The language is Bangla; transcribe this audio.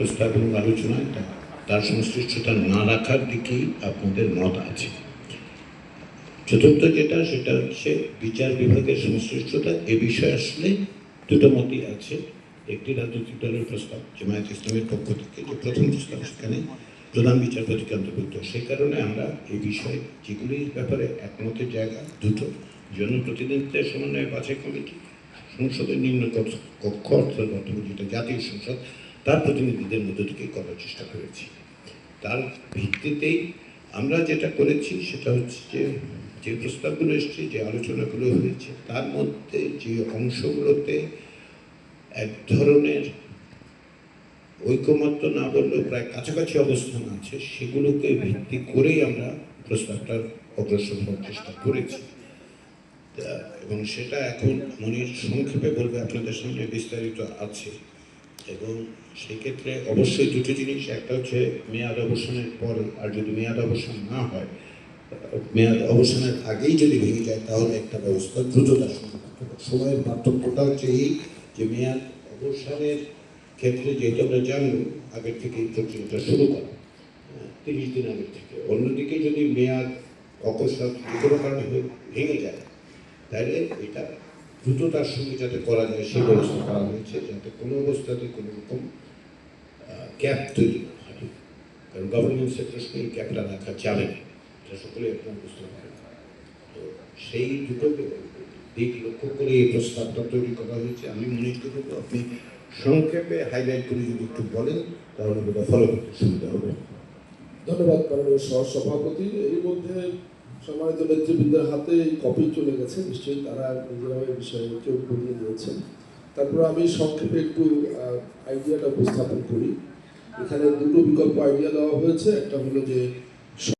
প্রস্তাব এবং আলোচনায় তার সংশ্লিষ্টতা না রাখার দিকেই আপনাদের মত আছে। চতুর্থ যেটা, সেটা হচ্ছে বিচার বিভাগের সংশ্লিষ্টতা। এ বিষয়ে আসলে দুটো মতই আছে। একটি রাজনৈতিক দলের প্রস্তাব, জামায়াত ইসলামের পক্ষ থেকে, যে প্রথম প্রস্তাব, সেখানে প্রধান বিচারপতিকে অন্তর্ভুক্ত। সেই কারণে আমরা এই বিষয়ে যেগুলির ব্যাপারে একমতের জায়গা, দুটো জনপ্রতিনিধিত্বের সমন্বয় বাছাই কমিটি, সংসদের নিম্ন কক্ষ- অর্থাৎ যেটা জাতীয় সংসদ তার প্রতিনিধিদের মধ্য থেকে করার চেষ্টা করেছি। তার ভিত্তিতেই আমরা যেটা করেছি সেটা হচ্ছে যে যে প্রস্তাবগুলো এসছে, যে আলোচনাগুলো হয়েছে, তার মধ্যে যে অংশগুলোতে এক ধরনের ঐকমত্য না বললেও প্রায় কাছাকাছি অবস্থান আছে, সেগুলোকে ভিত্তি করেই আমরা প্রস্তাবটার অগ্রসর হওয়ার চেষ্টা করেছি। এবং সেটা এখন মনির সংক্ষেপে বলবে, আপনাদের সামনে বিস্তারিত আছে। এবং সেক্ষেত্রে অবশ্যই দুটো জিনিস, একটা হচ্ছে মেয়াদ অবসানের পরে, আর যদি মেয়াদ অবসান না হয়, মেয়াদ অবসানের আগেই যদি ভেঙে যায়, তাহলে একটা ব্যবস্থা করতে সময়ের পার্থক্যটা হচ্ছে এই যে মেয়াদ অবসানের ক্ষেত্রে যেহেতু আমরা জানব, আগের থেকে প্রক্রিয়াটা শুরু করা। তিরিশ দিন আগের থেকে। অন্যদিকে যদি মেয়াদ অকস্মাৎ যে কোনো কারণে ভেঙে যায়, তাহলে এটা দ্রুততার সঙ্গে যাতে করা যায়, সেই ব্যবস্থা করা হয়েছে যাতে কোনো অবস্থাতে কোনো রকম ক্যাপ তৈরি না হয়। কারণ গভর্নেন্সের প্রশ্নে এই ক্যাপটা রাখা যাবে না। এটা সকলে আপনার বুঝতে পারেন তো সেই দুটো দিক লক্ষ্য করে এই প্রস্তাবটা তৈরি করা হয়েছে। আমি মনে করব আপনি সংক্ষেপে হাইলাইট করে যদি একটু বলেন, তাহলে ওটা ফলো করতে সুবিধা হবে। ধন্যবাদ, মাননীয় সহ সভাপতি এর মধ্যে সম্মানিত নেতৃবৃন্দের হাতে এই কপি চলে গেছে, নিশ্চয়ই তারা নিজেরাও বিষয়ে কেউ করিয়ে দিয়েছেন তারপর আমি সংক্ষেপে একটু আইডিয়াটা উপস্থাপন করি। এখানে দুটো বিকল্প আইডিয়া দেওয়া হয়েছে, একটা হলো যে